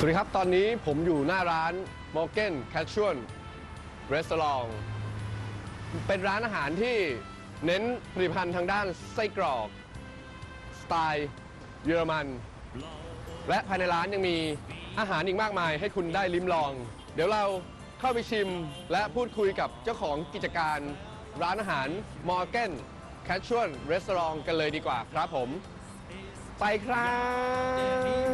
สวัสดีครับ ตอนนี้ผมอยู่หน้าร้าน Morgan Casual Restaurant เป็นร้านอาหารที่เน้นผลิตภัณฑ์ทางด้านไส้กรอก สไตล์เยอรมัน และภายในร้านยังมีอาหารอีกมากมายให้คุณได้ลิ้มลอง เดี๋ยวเราเข้าไปชิมและพูดคุยกับเจ้าของกิจการร้านอาหาร Morgan Casual Restaurant กันเลยดีกว่าครับผม ไปครับ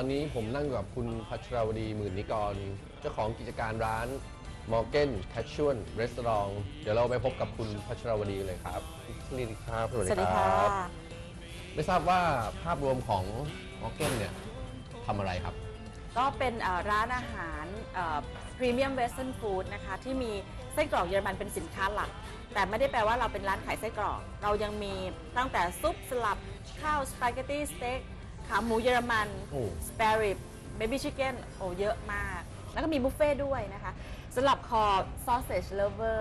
อนนี้ผมนั่งอยู่กับคุณพัชราวดีหมื่นนิกร เจ้าของกิจการร้าน Morgan Casual Restaurant เดี๋ยวเราไปพบกับคุณพัชราวดีเลยครับสวัสดีครับสวัสดีค่ะไม่ทราบว่าภาพรวมของ Morgan เนี่ยทำอะไรครับ ก็เป็นเอ่อร้านอาหารพรีเมียมเวสเทิร์นฟู้ดนะคะที่มีไส้กรอกเยอรมันเป็นสินค้าหลัก แต่ไม่ได้แปลว่าเราเป็นร้านขายไส้กรอก เรายังมีตั้งแต่ซุปสลัดข้าวสปาเกตตี้สเต็ก ขาหมูเยอรมันโอ้ สเปริบเบบี้ชิคเก้นโอ้เยอะมาก แล้วก็มีบุฟเฟ่ด้วยนะคะสำหรับคอ sausage lover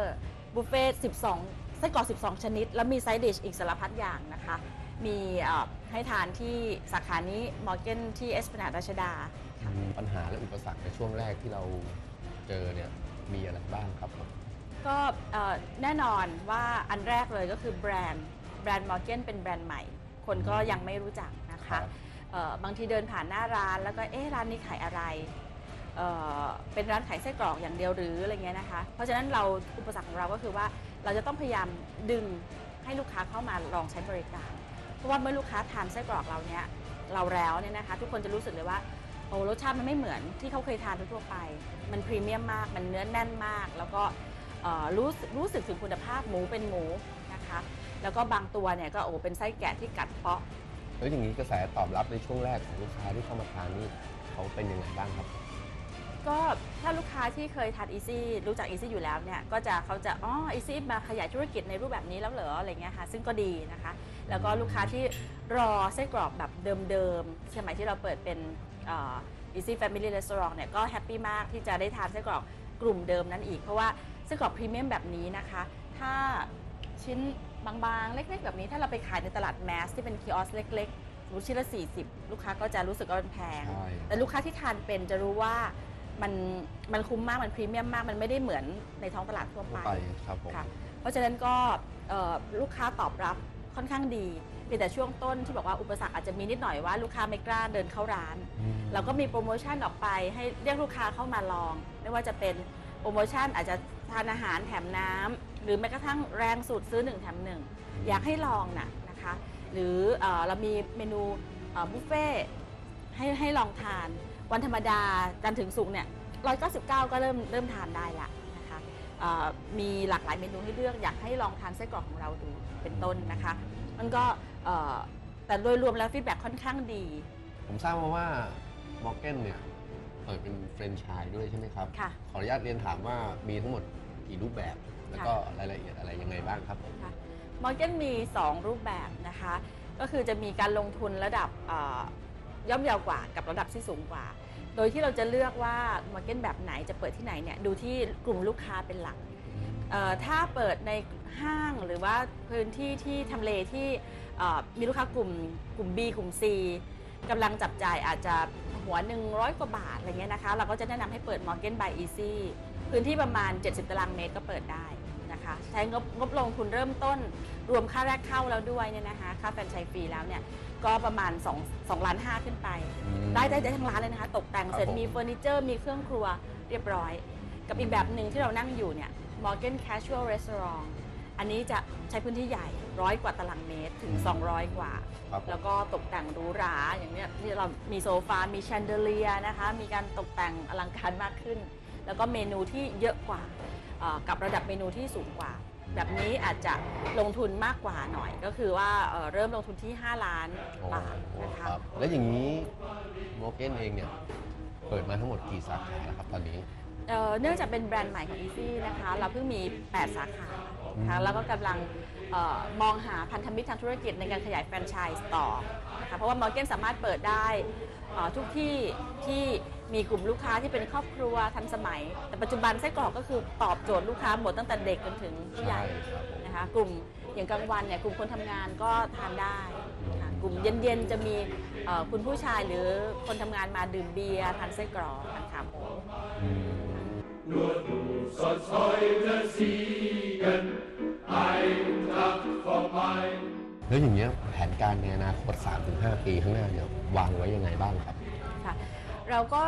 บุฟเฟ่12ไส้กรอก 12 ชนิด แล้วมีไซด์ดิชอีกสารพัดอย่างนะคะ มีเอ่อให้ทานที่สาขานี้มอร์เกนที่เอสพนาดรัชดา ปัญหาและอุปสรรคในช่วงแรกที่เราเจอเนี่ยมีอะไรบ้างครับผม ก็เอ่อแน่นอนว่าอันแรกเลยก็คือแบรนด์แบรนด์มอร์เกนเป็นแบรนด์ใหม่ คนก็ยังไม่รู้จักนะครัคะบเอ่อ บางทีเดินผ่านหน้าร้าน แล้วก็เอ๊ะร้านนี้ขายอะไรเเป็นร้านขายไส้กรอกอย่างเดียวหรืออะไรเงี้ยนะคะ เพราะฉะนั้นเราอุปสรรคของเราก็คือว่าเราจะต้องพยายามดึงให้ลูกค้าเข้ามาลองใช้บริการ เพราะว่าเมื่อลูกค้าทานไส้กรอกเราเนี้ยเราแล้วเนี่ยนะคะ ทุกคนจะรู้สึกเลยว่าโอ้รสชาติมันไม่เหมือนที่เขาเคยทานทั่วไป มันพรีเมียมมาก มันเนื้อแน่นมาก แล้วก็รู้รู้สึกถึงคุณภาพหมูเป็นหมูนะคะ แล้วก็บางตัวเนี่ยก็โอ้เป็นไส้แกะที่กัดเปาะ แล้วอย่างนี้กระแสตอบรับในช่วงแรกของลูกค้าที่เข้ามาทานนี่เขาเป็นยังไงบ้างครับ ก็ถ้าลูกค้าที่เคยทานอีซี่รู้จักอีซี่อยู่แล้วเนี่ยก็จะเขาจะอ๋ออีซี่มาขยายธุรกิจในรูปแบบนี้แล้วเหรออะไรเงี้ยค่ะซึ่งก็ดีนะคะ แล้วก็ลูกค้าที่รอไส้กรอกแบบเดิมๆสมัยที่เราเปิดเป็นอีซี่แฟมิลี่รีสอร์ทเนี่ยก็แฮปปี้มากที่จะได้ทานไส้กรอกกลุ่มเดิมนั้นอีก เพราะว่าไส้กรอกพรีเมียมแบบนี้นะคะ ถ้าชิ้น บางๆ เล็กๆ แบบนี้ถ้าเราไปขายในตลาดแมสที่เป็นคีออสเล็กๆสมมติชิ้นละ 40 ลูกค้าก็จะรู้สึกว่ามันแพง ใช่ แต่ลูกค้าที่ทานเป็นจะรู้ว่ามันมันคุ้มมากมันพรีเมียมมากมันไม่ได้เหมือนในท้องตลาดทั่วทั่วไป ไปครับผม ค่ะ เพราะฉะนั้นก็เอ่อลูกค้าตอบรับค่อนข้างดีเพียงแต่ช่วงต้นที่บอกว่าอุปสรรคอาจจะมีนิดหน่อยว่าลูกค้าไม่กล้าเดินเข้าร้าน อืม เราก็มีโปรโมชั่นออกไปให้เรียกลูกค้าเข้ามาลอง ไม่ว่าจะเป็นโปรโมชั่นอาจจะ ทานอาหารแถมน้ำหรือแม้กระทั่งแรงสูตรซื้อ1แถม1 อยากให้ลองนะนะคะ หรือเออเรามีเมนูเอ่อบุฟเฟ่ต์ให้ให้ลองทาน วันธรรมดาจันทร์ถึงศุกร์เนี่ย199 ก็เริ่มเริ่มทานได้ละนะคะเอ่อมีหลากหลายเมนูให้เลือกอยากให้ลองทานไส้กรอกของเราดูเป็นต้นนะคะ มันก็เอ่อแต่โดยรวมแล้วฟีดแบ็ค่อนข้างดี ผมทราบมาว่า Morgan เนี่ยเปิดเป็นแฟรนไชส์ด้วยใช่ไหมครับค่ะขออนุญาตเรียนถามว่ามีทั้งหมด กี่รูปแบบ แล้วก็รายละเอียดอะไรยังไงบ้างครับผมมอร์เกนมี 2 รูปแบบนะคะ ก็คือจะมีการลงทุนระดับเอ่อย่อมเยาวกว่ากับระดับที่สูงกว่า โดยที่เราจะเลือกว่ามอร์เกนแบบไหนจะเปิดที่ไหนเนี่ยดูที่กลุ่มลูกค้าเป็นหลักเอ่อถ้าเปิดในห้างหรือว่าพื้นที่ที่ทำเลที่เอ่อมีลูกค้ากลุ่มกลุ่ม B กลุ่ม C กำลังจับจ่ายอาจจะหัว100กว่าบาทอะไรเงี้ยนะคะ เราก็จะแนะนำให้เปิด Morgan by Easy พื้นที่ประมาณ 70 ตารางเมตรก็เปิดได้นะคะใช้งบงบลงทุนเริ่มต้น รวมค่าแรกเข้าแล้วด้วยเนี่ยนะคะค่าแฟรนไชส์ฟรีแล้วเนี่ยก็ประมาณ2 2ล้าน5ขึ้นไปอืมได้ได้ได้ทั้งร้านเลยนะคะ ตกแต่งเสร็จครับผมมีเฟอร์นิเจอร์ มีเครื่องครัวเรียบร้อย กับอีกแบบหนึ่งที่เรานั่งอยู่เนี่ย Morgan Casual Restaurant อันนี้จะใช้พื้นที่ใหญ่ร้อยกว่าตารางเมตรถึง 200 กว่าครับผมแล้วก็ตกแต่งหรูหราอย่างเนี้ยที่เรามีโซฟา มีแชนเดเลียนะคะ มีการตกแต่งอลังการมากขึ้น แล้วก็เมนูที่เยอะกว่าเอ่อกับระดับเมนูที่สูงกว่า แบบนี้อาจจะลงทุนมากกว่าหน่อย ก็คือว่าเอ่อเริ่มลงทุนที่ 5 ล้านโอ้บาทนะคะครับแล้วอย่างนี้ Morgan เองเนี่ยเปิดมาทั้งหมดกี่สาขาแล้วครับตอนนี้เอ่อเนื่องจากเป็นแบรนด์ใหม่ของ Easy นะคะ เราเพิ่งมี 8 สาขานะคะแล้วก็กำลังเออมองหาพันธมิตรทางธุรกิจในการขยายแฟรนไชส์ต่อนะคะเพราะว่ามอร์เกนสามารถเปิดได้เอ่อทุกที่ที่ มีกลุ่มลูกค้าที่เป็นครอบครัวทันสมัย แต่ปัจจุบันไส้กรอกก็คือตอบโจทย์ลูกค้าหมดตั้งแต่เด็กจนถึงผู้ใหญ่ครับผมนะคะ กลุ่มอย่างกลางวันเนี่ยกลุ่มคนทำงานก็ทานได้ค่ะกลุ่มเย็นๆจะมีเอ่อคุณผู้ชายหรือคนทำงานมาดื่มเบียร์ทานไส้กรอกนะคะผม Nur du sollst heute siegen, ein Tag vorbei. แล้วอย่างเงี้ยแผนการในอนาคต 3-5 ปีข้างหน้าเนี่ยวางไว้ยังไงบ้างครับค่ะ เราก็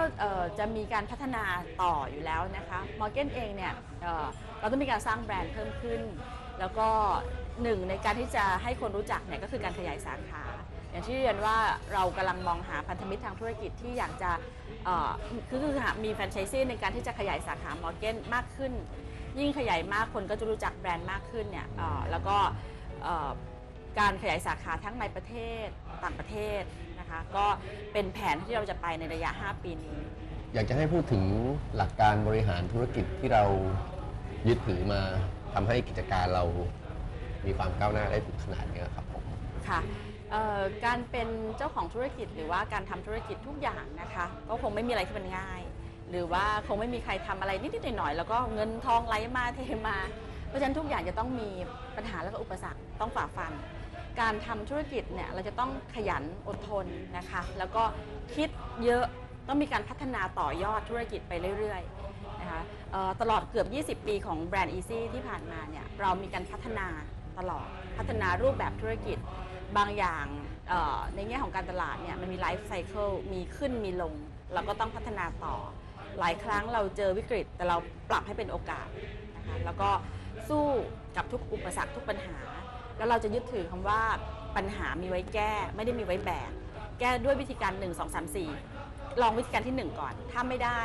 จะมีการพัฒนาต่ออยู่แล้วนะคะมอร์เกนเองเนี่ยเเราต้องมีการสร้างแบรนด์เพิ่มขึ้น แล้วก็หนึ่งในการที่จะให้คนรู้จักเนี่ยก็คือการขยายสาขา อย่างที่เรียนว่าเรากำลังมองหาพันธมิตรทางธุรกิจที่อยากจะคือคือมีแฟรนไชส์ซีในการที่จะขยายสาขามอร์เกนมากขึ้น ยิ่งขยายมากคนก็จะรู้จักแบรนด์มากขึ้นเนี่ยแล้วก็การขยายสาขาทั้งในประเทศต่างประเทศ นะคะ ก็เป็นแผนที่เราจะไปในระยะ 5 ปีนี้ อยากจะให้พูดถึงหลักการบริหารธุรกิจที่เรายึดถือมาทำให้กิจการเรามีความก้าวหน้าได้ถึงขนาดเนี้ยครับผม ค่ะเอ่อการเป็นเจ้าของธุรกิจหรือว่าการทำธุรกิจทุกอย่างนะคะ ก็คงไม่มีอะไรที่มันง่าย หรือว่าคงไม่มีใครทำอะไรนิดๆหน่อยๆแล้วก็เงินทองไหลมาเทมา เพราะฉะนั้นทุกอย่างจะต้องมีปัญหาและก็อุปสรรคต้องฝ่าฟัน การทำธุรกิจเนี่ยเราจะต้องขยันอดทนนะคะ แล้วก็คิดเยอะต้องมีการพัฒนาต่อยอดธุรกิจไปเรื่อยๆนะคะตลอดเกือบ 20 ปีของแบรนด์ Easy ที่ผ่านมาเนี่ยเรามีการพัฒนาตลอดพัฒนารูปแบบธุรกิจบางอย่างในแง่ของการตลาดเนี่ยมันมีไลฟ์ไซเคิลมีขึ้นมีลง เราก็ต้องพัฒนาต่อ หลายครั้งเราเจอวิกฤต แต่เราปรับให้เป็นโอกาสนะคะแล้วก็ สู้กับทุกอุปสรรคทุกปัญหา แล้วเราจะยึดถือคำว่าปัญหามีไว้แก้ไม่ได้มีไว้แบกแก้ด้วยวิธีการ 1 2 3 4 ลองวิธีการที่ 1 ก่อน ถ้าไม่ได้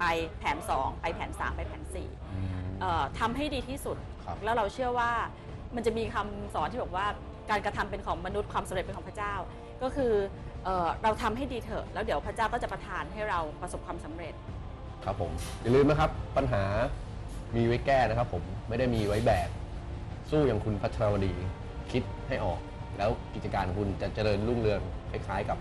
ไปแผน 2 ไปแผน 3 ไปแผน4เอ่อทำให้ดีที่สุดครับแล้วเราเชื่อว่ามันจะมีคำสอนที่บอกว่าการกระทำเป็นของมนุษย์ความสำเร็จเป็นของพระเจ้า ก็คือเอ่อเราทำให้ดีเถอะ แล้วเดี๋ยวพระเจ้าก็จะประทานให้เราประสบความสำเร็จ ครับผมอย่าลืมนะครับปัญหา มีไว้แก้นะครับผมไม่ได้มีไว้แบก สู้อย่างคุณพัชรวดีคิดให้ออก แล้วกิจการคุณจะเจริญรุ่งเรืองคล้ายๆกับ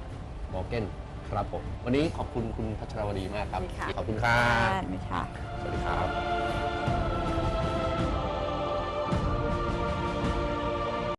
มอร์เกนครับผม วันนี้ขอบคุณคุณพัชรวดีมากครับดีค่ะขอบคุณครับได้ค่ะ